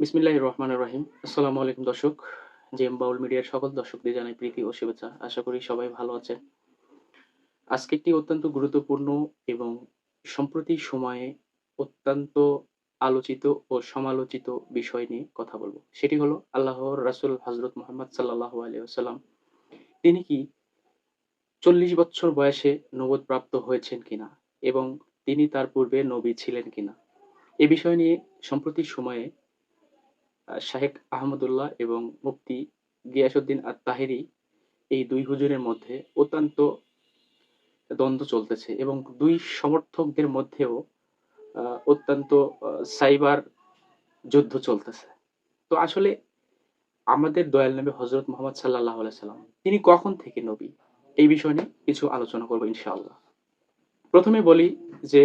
বিসমিল্লাহির রহমানির রহিম আসসালামু আলাইকুম দর্শক জেম বাউল মিডিয়ার সকল দর্শকদের জানাই প্রীতি ও শুভেচ্ছা। আশা করি সবাই ভালো আছেন। আজকে একটি অত্যন্ত গুরুত্বপূর্ণ এবং সম্প্রতি সময়ে অত্যন্ত আলোচিত ও সমালোচিত বিষয় নিয়ে কথা বলব। সেটি হলো আল্লাহর রাসূল হযরত মোহাম্মদ সাল্লাল্লাহু আলাইহি ওয়াসাল্লাম। তিনি কি চল্লিশ বছর বয়সে নবদ প্রাপ্ত হয়েছেন কিনা এবং তিনি তার পূর্বে নবী ছিলেন কিনা? এ বিষয় নিয়ে সম্প্রতি সময়ে শাহেক আহমদুল্লাহ এবং মুফতি গিয়াসউদ্দিন আত তাহেরি এই দুই হুজুরের মধ্যে অত্যন্ত দ্বন্দ্ব চলতেছে এবং দুই সমর্থকদের মধ্যেও অত্যন্ত সাইবার যুদ্ধ চলতেছে। তো আসলে আমাদের দয়াল নবী হজরত মোহাম্মদ সাল্লাহ সাল্লাম, তিনি কখন থেকে নবী? এই বিষয় নিয়ে কিছু আলোচনা করব ইনশাআল্লাহ। প্রথমে বলি যে,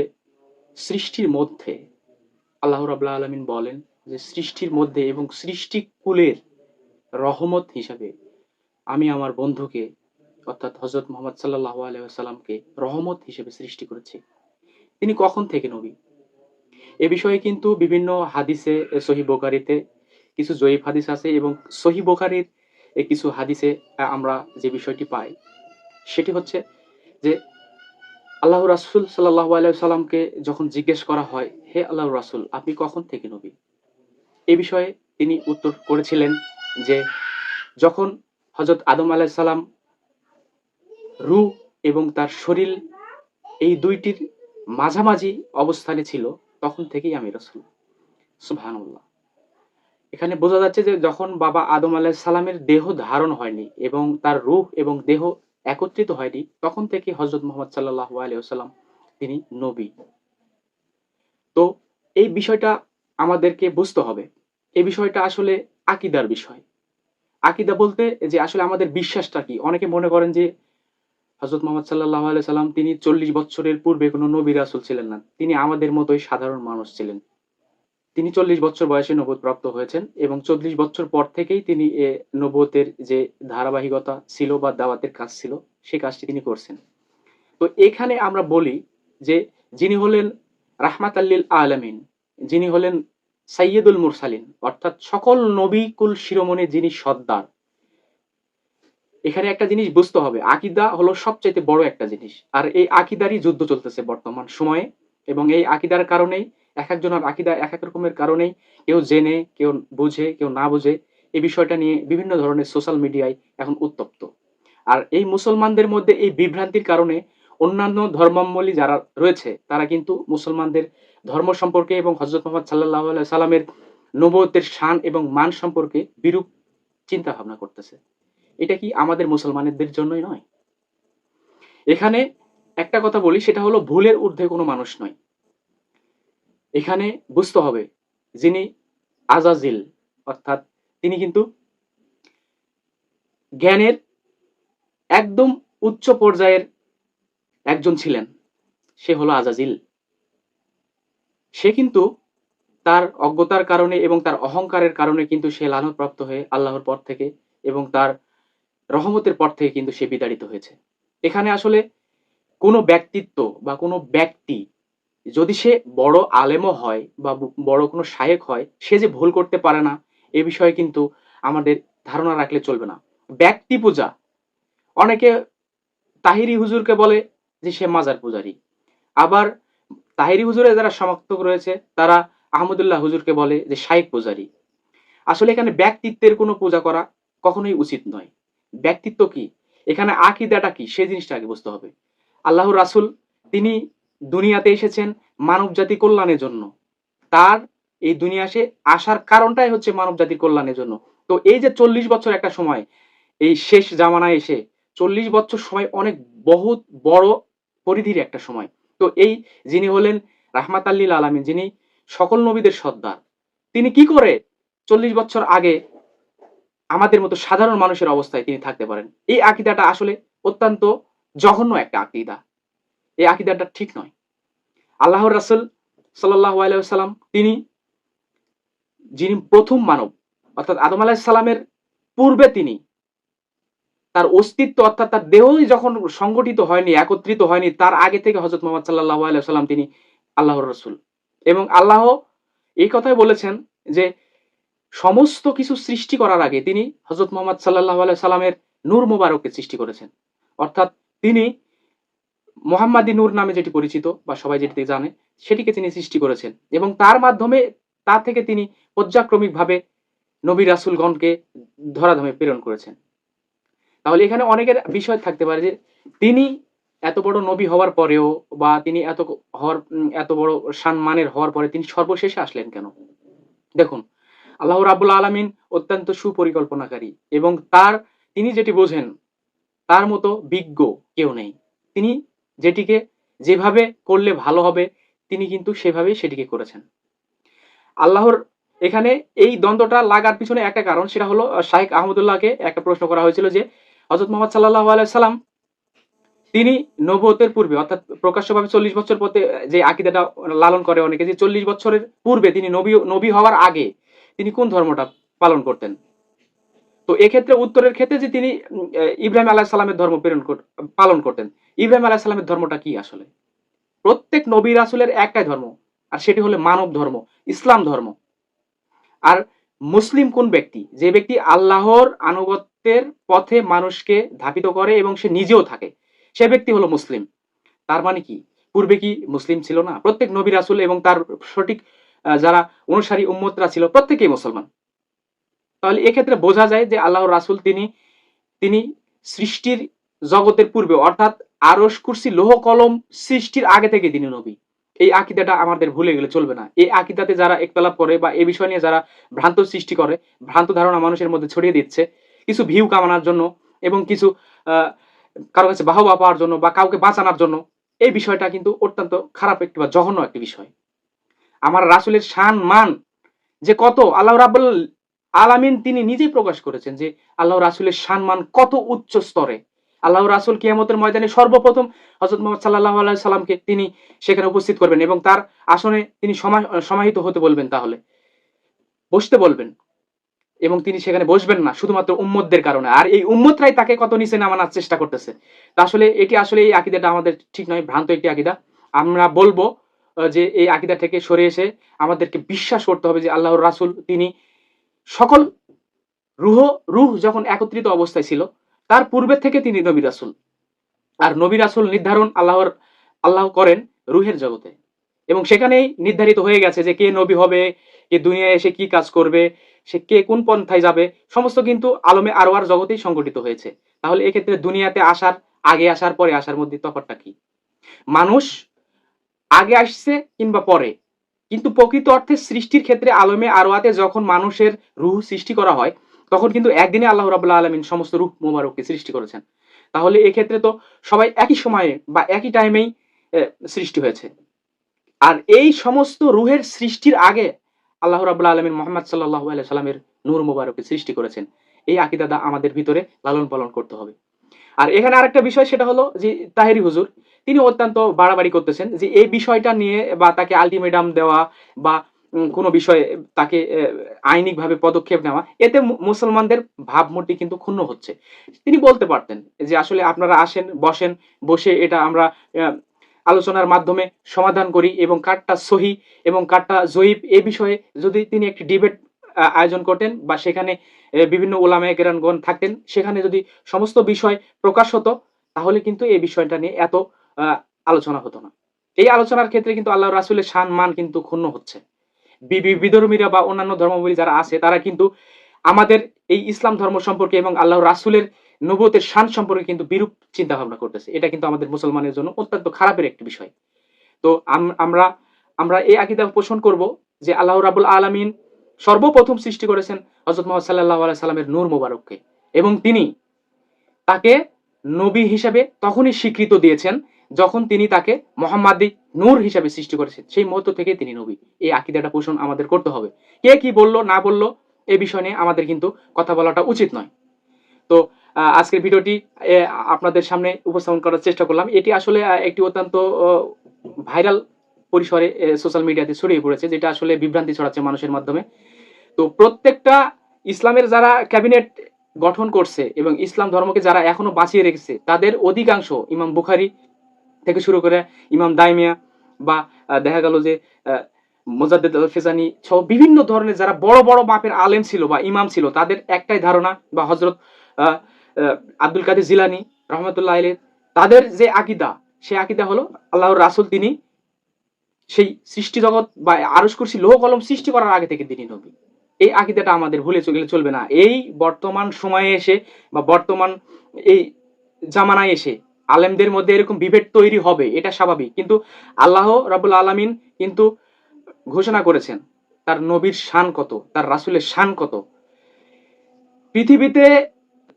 সৃষ্টির মধ্যে আল্লাহ রাবুল্লাহ আলমিন বলেন যে সৃষ্টির মধ্যে এবং সৃষ্টি কুলের রহমত হিসাবে আমি আমার বন্ধুকে, অর্থাৎ হজরত মোহাম্মদ সাল্লাহ আলাইসাল্লামকে রহমত হিসেবে সৃষ্টি করেছি। তিনি কখন থেকে নবী? এ বিষয়ে কিন্তু বিভিন্ন হাদিসে সহি বোকারিতে কিছু জয়ীফ হাদিস আছে এবং সহি বোকারির কিছু হাদিসে আমরা যে বিষয়টি পাই, সেটি হচ্ছে যে আল্লাহ রাসুল সাল্লাহ আলাইসাল্লামকে যখন জিজ্ঞেস করা হয়, হে আল্লাহ রাসুল, আপনি কখন থেকে নবী? এ বিষয়ে তিনি উত্তর করেছিলেন যে যখন হজরত আদম আলাইসাল্লাম রু এবং তার শরীর এই দুইটির মাঝামাঝি অবস্থানে ছিল, তখন থেকেই আমি রসুল। সুবহানাল্লাহ। এখানে বোঝা যাচ্ছে যে যখন বাবা আদম আলাহ সালামের দেহ ধারণ হয়নি এবং তার রূহ এবং দেহ একত্রিত হয়নি, তখন থেকে হজরত মোহাম্মদ সাল্লাহ আলিয়াল্লাম তিনি নবী। তো এই বিষয়টা আমাদেরকে বুঝতে হবে। এই বিষয়টা আসলে আকিদার বিষয়। আকিদা বলতে যে আসলে আমাদের বিশ্বাসটা কি? অনেকে মনে করেন যে হজরত মোহাম্মদ সাল্লাহ আলিয়া সাল্লাম তিনি চল্লিশ বছরের পূর্বে কোনো নবী রাসুল ছিলেন না। তিনি আমাদের মতোই সাধারণ মানুষ ছিলেন। তিনি চল্লিশ বছর বয়সে নবদ প্রাপ্ত হয়েছেন এবং চল্লিশ বছর পর থেকেই তিনি এ নবতের যে ধারাবাহিকতা ছিল বা দাওয়াতের কাজ ছিল, সে কাজটি তিনি করছেন। তো এখানে আমরা বলি যে যিনি হলেন রাহমাত আল্লিল আলমিন, যিনি হলেন সাইয়দুল মুরসালিন, অর্থাৎ সকল নবীকুল শিরোমণি যিনি সর্দার। এখানে একটা জিনিস বুঝতে হবে, আকিদা হলো সবচাইতে বড় একটা জিনিস। আর এই আকিদারই যুদ্ধ চলতেছে বর্তমান সময়ে, এবং এই আকিদার কারণেই, এক একজনের আকিদা এক এক রকমের কারণেই কেউ জেনে, কেউ বুঝে, কেউ না বুঝে এই বিষয়টা নিয়ে বিভিন্ন ধরনের সোশ্যাল মিডিয়ায় এখন উত্তপ্ত। আর এই মুসলমানদের মধ্যে এই বিভ্রান্তির কারণে অন্যান্য ধর্মাবলী যারা রয়েছে, তারা কিন্তু মুসলমানদের ধর্ম সম্পর্কে এবং হজরত মোহাম্মদ সাল্লাহ সাল্লামের নবতের শান এবং মান সম্পর্কে বিরূপ চিন্তা ভাবনা করতেছে। এটা কি আমাদের মুসলমানদের জন্যই নয়? এখানে একটা কথা বলি, সেটা হলো ভুলের ঊর্ধ্বে কোনো মানুষ নয়। এখানে বুঝতে হবে, যিনি আজাজিল, অর্থাৎ তিনি কিন্তু জ্ঞানের একদম উচ্চ পর্যায়ের একজন ছিলেন, সে হলো আজাজিল। সে কিন্তু তার অজ্ঞতার কারণে এবং তার অহংকারের কারণে কিন্তু সে লালনপ্রাপ্ত হয়ে আল্লাহর পর থেকে এবং তার রহমতের পর থেকে কিন্তু সে বিতাড়িত হয়েছে। এখানে আসলে কোনো ব্যক্তিত্ব বা কোনো ব্যক্তি যদি সে বড় আলেমও হয় বা বড় কোনো শায়েক হয়, সে যে ভুল করতে পারে না, এ বিষয়ে কিন্তু আমাদের ধারণা রাখলে চলবে না। ব্যক্তি পূজা, অনেকে তাহিরি হুজুরকে বলে যে সে মাজার পূজারি। আবার তাহিরি হুজুরে যারা সমর্থক রয়েছে, তারা আহমদুল্লাহ হুজুরকে বলে যে শায়েক পূজারি। আসলে এখানে ব্যক্তিত্বের কোনো পূজা করা কখনোই উচিত নয়। ব্যক্তিত্ব কি? এখানে আকিদাটা কি? সেই জিনিসটা আগে বুঝতে হবে। আল্লাহর রাসূল, তিনি দুনিয়াতে এসেছেন মানব জাতি কল্যাণের জন্য। তার এই দুনিয়াতে আসার কারণটাই হচ্ছে মানব জাতির কল্যাণের জন্য। তো এই যে চল্লিশ বছর একটা সময়, এই শেষ জামানায় এসে চল্লিশ বছর সময় অনেক বহুত বড় পরিধির একটা সময়। তো এই যিনি হলেন রাহমাত আল্লিল আলমিন, যিনি সকল নবীদের সর্দার, তিনি কি করে চল্লিশ বছর আগে আমাদের মতো সাধারণ মানুষের অবস্থায় তিনি থাকতে পারেন? এই আকিদাটা আসলে অত্যন্ত জঘন্য একটা আকিদা। এই আকিদাটা ঠিক নয়। আল্লাহর রাসুল সাল্লাহ আলাইসাল্লাম তিনি, যিনি প্রথম মানব, অর্থাৎ আদম আলাহ সালামের পূর্বে তিনি তার অস্তিত্ব অর্থাৎ তার দেহই যখন সংগঠিত হয়নি, একত্রিত হয়নি, তার আগে থেকে হজরত মোহাম্মদ সাল্লাহ আলাইসাল্লাম তিনি আল্লাহর রসুল। এবং আল্লাহ এই কথাই বলেছেন যে, সমস্ত কিছু সৃষ্টি করার আগে তিনি হজরত মোহাম্মদ সাল্লাহ সাল্লামের নূর মোবারককে সৃষ্টি করেছেন। অর্থাৎ তিনি মোহাম্মদী নূর নামে যেটি পরিচিত, বা সবাই যেটি জানে, সেটিকে তিনি সৃষ্টি করেছেন। এবং তার মাধ্যমে তা থেকে তিনি পর্যাক্রমিকভাবে নবী রাসুলগণকে ধরাধামে প্রেরণ করেছেন। তাহলে এখানে অনেকের বিষয় থাকতে পারে যে তিনি এত বড় নবী হওয়ার পরেও বা তিনি এত হওয়ার এত বড় সম্মানের হওয়ার পরে তিনি সর্বশেষে আসলেন কেন? দেখুন, আল্লাহ রাবুল আলমিন অত্যন্ত সুপরিকল্পনাকারী এবং তার, তিনি যেটি বোঝেন, তার মতো বিজ্ঞ কেউ নেই। তিনি যেটিকে যেভাবে করলে ভালো হবে, তিনি কিন্তু সেভাবেই সেটিকে করেছেন। আল্লাহর এখানে এই দ্বন্দ্বটা লাগার পিছনে একটা কারণ, সেটা হলো শাহেখ আহমদুল্লাহকে একটা প্রশ্ন করা হয়েছিল যে হজরত মোহাম্মদ সাল্লাহ আলাইসাল্লাম তিনি নবতের পূর্বে, অর্থাৎ প্রকাশ্যভাবে চল্লিশ বছর পথে, যে আকিদাটা লালন করে অনেকে, যে চল্লিশ বছরের পূর্বে তিনি নবী নবী হওয়ার আগে তিনি কোন ধর্মটা পালন করতেন? তো এক্ষেত্রে উত্তরের ক্ষেত্রে যে তিনি ইব্রাহিম আলাহ সালামের ধর্ম প্রেরণ পালন করতেন। ইব্রাহিম আলাহ সালামের ধর্মটা কি আসলে? প্রত্যেক নবী রাসুলের একটাই ধর্ম, আর সেটি হলো মানব ধর্ম, ইসলাম ধর্ম। আর মুসলিম কোন ব্যক্তি? যে ব্যক্তি আল্লাহর আনুগত্যের পথে মানুষকে ধাপিত করে এবং সে নিজেও থাকে। সে ব্যক্তি হলো মুসলিম। তার মানে কি? পূর্বে কি মুসলিম ছিল না? প্রত্যেক নবী রাসুল এবং তার সঠিক যারা অনুসারী উম্মতরা ছিল প্রত্যেকেই মুসলমান। তাহলে এক্ষেত্রে বোঝা যায় যে আল্লাহর রাসুল তিনি তিনি সৃষ্টির জগতের পূর্বে, অর্থাৎ আরস কুরসি লোহ কলম সৃষ্টির আগে থেকে তিনি নবী। এই আকিদাটা আমাদের ভুলে গেলে চলবে না। এই আকিদাতে যারা একতলাপ করে বা এই বিষয় নিয়ে যারা ভ্রান্ত সৃষ্টি করে, ভ্রান্ত ধারণা মানুষের মধ্যে ছড়িয়ে দিচ্ছে কিছু ভিউ কামানোর জন্য এবং কিছু কারও কাছে বাহবা পাওয়ার জন্য বা কাউকে বাঁচানোর জন্য, এই বিষয়টা কিন্তু অত্যন্ত খারাপ একটি বা জঘন্য একটি বিষয়। আমার রাসুলের শান, মান যে কত, আল্লাহ রাবুল আলামিন তিনি নিজেই প্রকাশ করেছেন যে আল্লাহ রাসুলের সম্মান কত উচ্চ স্তরে। আল্লাহ রাসুল কিয়ামতের ময়দানে সর্বপ্রথম হজরত মোহাম্মদ সাল্লাহ আল্লাহ সাল্লামকে তিনি সেখানে উপস্থিত করবেন এবং তার আসনে তিনি সমা- সমাহিত হতে বলবেন তাহলে। বসতে বলবেন। এবং তিনি সেখানে বসবেন না, শুধুমাত্র উম্মতদের কারণে। আর এই উম্মতরাই তাকে কত নিচে নামানোর চেষ্টা করতেছে। তা আসলে এটি আসলে এই আকিদাটা আমাদের ঠিক নয়, ভ্রান্ত একটি আকিদা। আমরা বলব যে এই আকিদা থেকে সরে এসে আমাদেরকে বিশ্বাস করতে হবে যে আল্লাহর রাসুল, তিনি সকল রুহ রুহ যখন একত্রিত অবস্থায় ছিল, তার পূর্বে থেকে তিনি নবী রাসুল। আর নবী রাসুল নির্ধারণ আল্লাহর, আল্লাহ করেন রুহের জগতে। এবং সেখানেই নির্ধারিত হয়ে গেছে যে কে নবী হবে, কে দুনিয়ায় এসে কি কাজ করবে সে কে কোন পন্থায় যাবে, সমস্ত কিন্তু আলমে আরোয়ার জগতেই সংগঠিত হয়েছে। তাহলে এক্ষেত্রে দুনিয়াতে আসার, আগে আসার, পরে আসার মধ্যে তফাৎটা কি? মানুষ আগে আসছে কিংবা পরে। কিন্তু প্রকৃত অর্থে সৃষ্টির ক্ষেত্রে আলমে আরোয়াতে যখন মানুষের রুহ সৃষ্টি করা হয়, তখন কিন্তু একদিনে আল্লাহ রাবুল্লাহ আলমিন সমস্ত রুহ মোবারককে সৃষ্টি করেছেন। তাহলে এক্ষেত্রে তো সবাই একই সময়ে বা একই টাইমেই সৃষ্টি হয়েছে। আর এই সমস্ত রুহের সৃষ্টির আগে আল্লাহ রাবুল্লাহ আলমিন মোহাম্মদ সাল্লাহ সাল্লামের নূর মোবারককে সৃষ্টি করেছেন। এই আকিদাদা আমাদের ভিতরে লালন পালন করতে হবে। আর এখানে আরেকটা বিষয়, সেটা হলো যে তাহেরি হুজুর, তিনি অত্যন্ত বাড়াবাড়ি করতেছেন যে এই বিষয়টা নিয়ে বা তাকে আলটিমেটাম দেওয়া বা কোনো বিষয়ে তাকে আইনিকভাবে পদক্ষেপ নেওয়া, এতে মুসলমানদের ভাবমূর্তি কিন্তু ক্ষুণ্ণ হচ্ছে। তিনি বলতে পারতেন যে আসলে আপনারা আসেন, বসেন, বসে এটা আমরা আলোচনার মাধ্যমে সমাধান করি এবং কাঠটা সহি এবং কাঠটা জয়ীব এ বিষয়ে যদি তিনি একটি ডিবেট আয়োজন করতেন বা সেখানে বিভিন্ন ওলামায় কেরানগণ থাকতেন, সেখানে যদি সমস্ত বিষয় প্রকাশ হতো, তাহলে কিন্তু এই বিষয়টা নিয়ে এত আলোচনা হতো না। এই আলোচনার ক্ষেত্রে কিন্তু আল্লাহ রাসুলের সান মান কিন্তু ক্ষুণ্ণ হচ্ছে। বিধর্মীরা বা অন্যান্য ধর্মাবলী যারা আছে, তারা কিন্তু আমাদের এই ইসলাম ধর্ম সম্পর্কে এবং আল্লাহ রাসুলের নবতের শান সম্পর্কে কিন্তু বিরূপ চিন্তা ভাবনা করতেছে। এটা কিন্তু আমাদের মুসলমানের জন্য অত্যন্ত খারাপের একটি বিষয়। তো আমরা আমরা এই আকিদা পোষণ করব যে আল্লাহ রাবুল আলমিন সর্বপ্রথম সৃষ্টি করেছেন হজরত মোহাম্মদ সাল্লাহ সাল্লামের নূর মোবারককে। এবং তিনি তাকে নবী হিসাবে তখনই স্বীকৃত দিয়েছেন যখন তিনি তাকে মোহাম্মদী নূর হিসেবে সৃষ্টি করেছেন। সেই মুহূর্ত থেকে তিনি নবী। এই আকিদাটা পোষণ আমাদের করতে হবে। কে কি বলল, না বলল, এ বিষয় নিয়ে আমাদের কিন্তু কথা বলাটা উচিত নয়। তো আজকের ভিডিওটি আপনাদের সামনে উপস্থাপন করার চেষ্টা করলাম। এটি আসলে একটি অত্যন্ত ভাইরাল পরিসরে সোশ্যাল মিডিয়াতে ছড়িয়ে পড়েছে, যেটা আসলে বিভ্রান্তি ছড়াচ্ছে মানুষের মাধ্যমে। তো প্রত্যেকটা ইসলামের যারা ক্যাবিনেট গঠন করছে এবং ইসলাম ধর্মকে যারা এখনও বাঁচিয়ে রেখেছে, তাদের অধিকাংশ ইমাম বুখারি থেকে শুরু করে ইমাম দাইমিয়া বা দেখা গেল যে মোজাদ্দেদ ফেজানি সহ বিভিন্ন ধরনের যারা বড় বড় মাপের আলেম ছিল বা ইমাম ছিল, তাদের একটাই ধারণা বা হজরত আব্দুল কাদের জিলানি রহমতুল্লাহ আলী তাদের যে আকিদা, সেই আকিদা হলো আল্লাহর রাসুল, তিনি সেই সৃষ্টি জগৎ বা আরস কুরসি, লোহ কলম সৃষ্টি করার আগে থেকে তিনি নবী। এই আকিদাটা আমাদের ভুলে চলে, চলবে না। এই বর্তমান সময়ে এসে বা বর্তমান এই জামানায় এসে আলেমদের মধ্যে এরকম বিভেদ তৈরি হবে, এটা স্বাভাবিক। কিন্তু আল্লাহ রাবুল আলমিন কিন্তু ঘোষণা করেছেন, তার নবীর শান কত, তার রাসুলের শান কত। পৃথিবীতে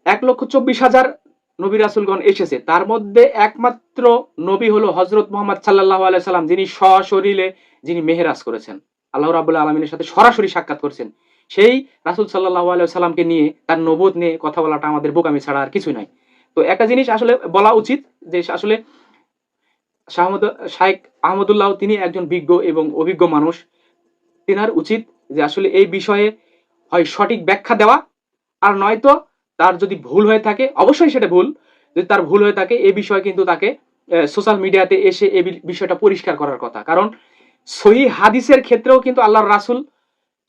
এক লক্ষ চব্বিশ হাজার নবী রাসুলগণ এসেছে। তার মধ্যে একমাত্র নবী হলো হজরত মোহাম্মদ সাল্লাহ আলাইসাল্লাম যিনি সশরীরে যিনি মেহেরাজ করেছেন। আল্লাহ রাবুল্লাহ আলমিনের সাথে সরাসরি সাক্ষাৎ করেছেন। সেই রাসুল সাল্লাহ আলাইসাল্লামকে নিয়ে, তার নবোধ নিয়ে কথা বলাটা আমাদের বোকামি ছাড়া আর কিছু নাই তো একটা জিনিস আসলে বলা উচিত যে আসলে শাহমদ শাহেক আহমদুল্লাহ তিনি একজন বিজ্ঞ এবং অভিজ্ঞ মানুষ। তেনার উচিত যে আসলে এই বিষয়ে হয় সঠিক ব্যাখ্যা দেওয়া। আর নয়তো তার যদি ভুল হয়ে থাকে, অবশ্যই সেটা ভুল, যদি তার ভুল হয়ে থাকে এই বিষয়ে কিন্তু তাকে সোশ্যাল মিডিয়াতে এসে এই বিষয়টা পরিষ্কার করার কথা। কারণ সহি হাদিসের ক্ষেত্রেও কিন্তু আল্লাহর রাসুল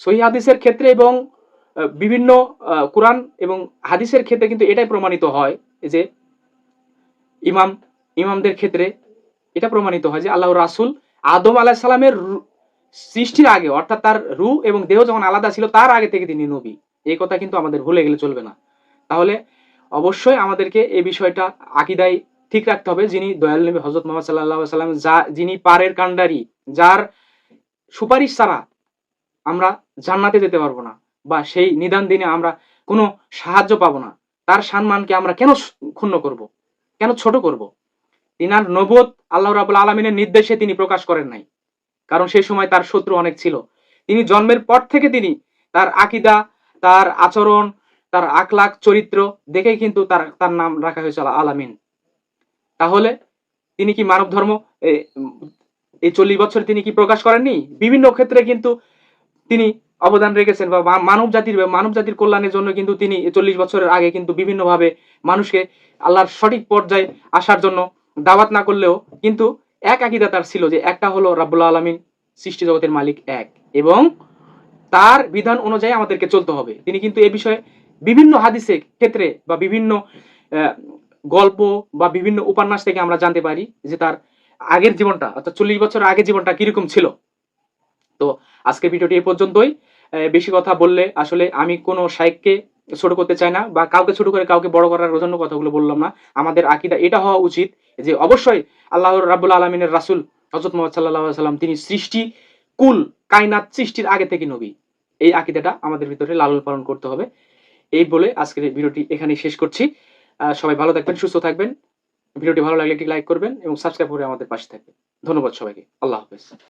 সহি হাদিসের ক্ষেত্রে এবং বিভিন্ন কোরআন এবং হাদিসের ক্ষেত্রে কিন্তু এটাই প্রমাণিত হয় যে ইমাম, ইমামদের ক্ষেত্রে এটা প্রমাণিত হয় যে আল্লাহ রাসুল আদম আলাহ সালামের সৃষ্টির আগে অর্থাৎ তার রু এবং দেহ যখন আলাদা ছিল, তার আগে থেকে তিনি নবী। এই কথা কিন্তু আমাদের ভুলে গেলে চলবে না। তাহলে অবশ্যই আমাদেরকে এই বিষয়টা আকিদায় ঠিক রাখতে হবে যিনি দয়াল নবী হজরত মোহাম্মদ সাল্লাহ সাল্লাম যা যিনি পারের কাণ্ডারি, যার সুপারিশ ছাড়া আমরা জান্নাতে যেতে পারব না বা সেই নিদান দিনে আমরা কোনো সাহায্য পাবো না, তার সম্মানকে আমরা কেন ক্ষুণ্ণ করব? কেন ছোট করব? তিনার নবদ আল্লাহ রাবুল আলমিনের নির্দেশে তিনি প্রকাশ করেন নাই, কারণ সেই সময় তার শত্রু অনেক ছিল। তিনি জন্মের পর থেকে তিনি তার আকিদা, তার আচরণ তার আখলাখ, চরিত্র দেখেই কিন্তু তার তার নাম রাখা হয়েছে আলামিন। তাহলে তিনি কি মানব ধর্ম এই চল্লিশ বছর তিনি কি প্রকাশ করেননি? বিভিন্ন ক্ষেত্রে কিন্তু তিনি অবদান রেখেছেন বা মানব জাতির মানব জাতির কল্যাণের জন্য কিন্তু তিনি চল্লিশ বছরের আগে কিন্তু বিভিন্নভাবে মানুষকে আল্লাহর সঠিক পর্যায়ে আসার জন্য দাওয়াত না করলেও কিন্তু এক আকিদা তার ছিল যে একটা হলো রাব্বুল্লাহ আলমিন, সৃষ্টি জগতের মালিক এক। এবং তার বিধান অনুযায়ী আমাদেরকে চলতে হবে। তিনি কিন্তু এ বিষয়ে বিভিন্ন হাদিসে ক্ষেত্রে বা বিভিন্ন গল্প বা বিভিন্ন উপন্যাস থেকে আমরা জানতে পারি যে তার আগের জীবনটা, অর্থাৎ চল্লিশ বছর আগের জীবনটা কীরকম ছিল। তো আজকের ভিডিওটি এ পর্যন্তই। বেশি কথা বললে আসলে আমি কোনো সাইককে ছোট করতে চাই না বা কাউকে ছোট করে কাউকে বড় করার জন্য কথাগুলো বললাম না। আমাদের আকিদা এটা হওয়া উচিত যে অবশ্যই আল্লাহ রাবুল আলমিনের রাসুল হজরত মোহাম্মদ সাল্লাহ সাল্লাম তিনি সৃষ্টি কুল, কায়নাত সৃষ্টির আগে থেকে নবী। এই আকিদাটা আমাদের ভিতরে লালন পালন করতে হবে। এই বলে আজকের ভিডিওটি এখানেই শেষ করছি। সবাই ভালো থাকবেন, সুস্থ থাকবেন। ভিডিওটি ভালো লাগলে একটি লাইক করবেন এবং সাবস্ক্রাইব করে আমাদের পাশে থাকবেন। ধন্যবাদ সবাইকে। আল্লাহ হাফেজ।